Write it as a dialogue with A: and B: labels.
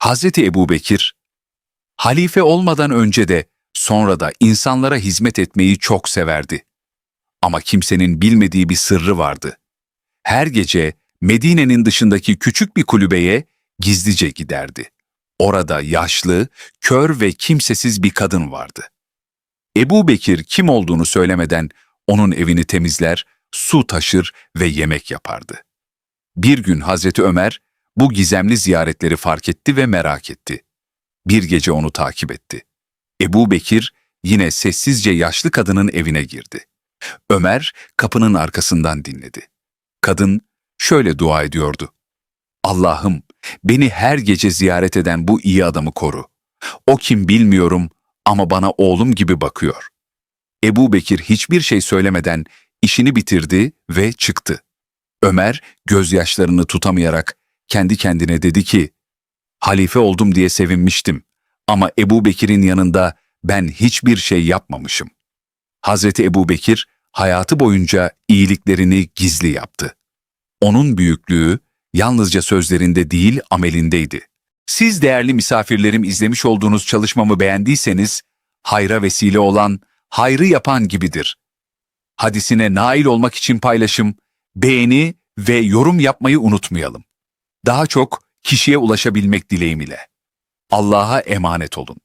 A: Hazreti Ebubekir, halife olmadan önce de sonra da insanlara hizmet etmeyi çok severdi. Ama kimsenin bilmediği bir sırrı vardı. Her gece Medine'nin dışındaki küçük bir kulübeye gizlice giderdi. Orada yaşlı, kör ve kimsesiz bir kadın vardı. Ebu Bekir kim olduğunu söylemeden onun evini temizler, su taşır ve yemek yapardı. Bir gün Hazreti Ömer bu gizemli ziyaretleri fark etti ve merak etti. Bir gece onu takip etti. Ebu Bekir yine sessizce yaşlı kadının evine girdi. Ömer kapının arkasından dinledi. Kadın şöyle dua ediyordu. Allah'ım beni her gece ziyaret eden bu iyi adamı koru. O kim bilmiyorum ama bana oğlum gibi bakıyor. Ebu Bekir hiçbir şey söylemeden işini bitirdi ve çıktı. Ömer gözyaşlarını tutamayarak kendi kendine dedi ki, Halife oldum diye sevinmiştim ama Ebu Bekir'in yanında ben hiçbir şey yapmamışım. Hazreti Ebu Bekir hayatı boyunca iyiliklerini gizli yaptı. Onun büyüklüğü yalnızca sözlerinde değil amelindeydi. Siz değerli misafirlerim izlemiş olduğunuz çalışmamı beğendiyseniz, hayra vesile olan, hayrı yapan gibidir. Hadisine nail olmak için paylaşım, beğeni ve yorum yapmayı unutmayalım. Daha çok kişiye ulaşabilmek dileğim ile. Allah'a emanet olun.